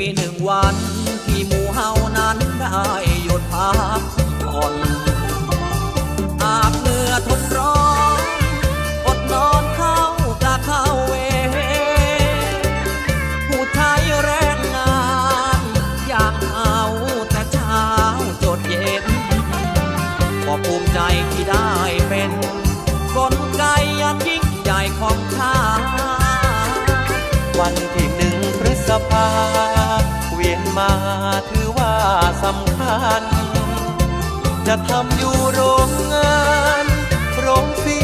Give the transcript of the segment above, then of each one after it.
มีหนึ่งวัน ที่หมู่เฮานั้นได้หยุดพักผ่อนอาบเนื้อทน นมาถือว่าสำคัญ จะทำอยู่โรงงาน โรงสี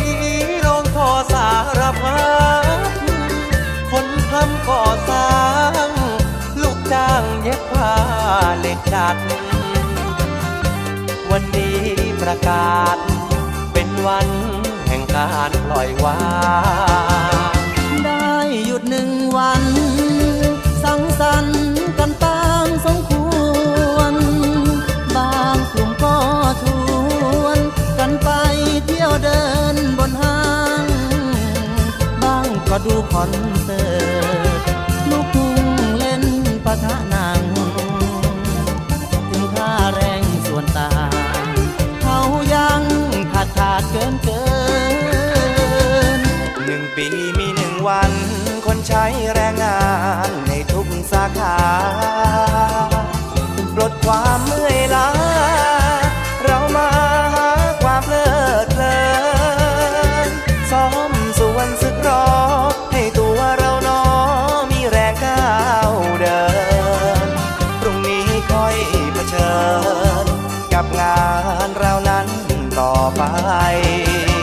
โรงทอสารพัดคนทำก่อสร้าง ลูกจ้างเย็บผ้าเหล็กดัด วันนี้ประกาศ เป็นวันแห่งการปล่อยวาง เที่ยวเดินบนห้าง บ้างก็ดูคอนเสิร์ตลูกทุ่งเล่นปะทะหนัง ถึงค่าแรงส่วนต่างเขายังขาดขาดเกินเกินหนึ่งปีมีหนึ่งวัน คนใช้แรงงานในทุกสาขาปลดความ ต่อ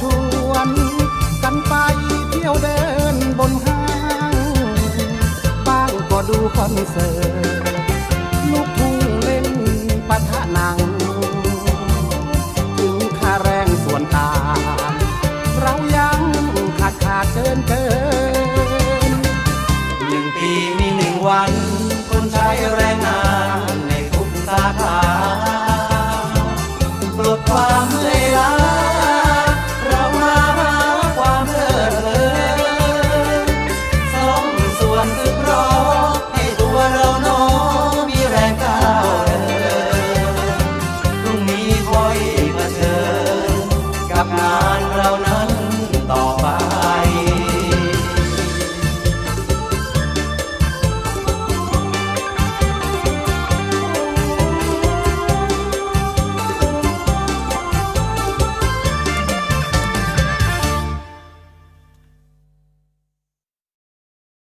ชวนกันไปเที่ยวเดินบนห้างบางก็ดูคอนเสิร์ตลูกทุ่งเล่นปะทะหนัง ถึงค่าแรงส่วนต่างเรายังขาดขาดเกินเกินหนึ่งปีมีหนึ่งวัน คนใช้แรงงาน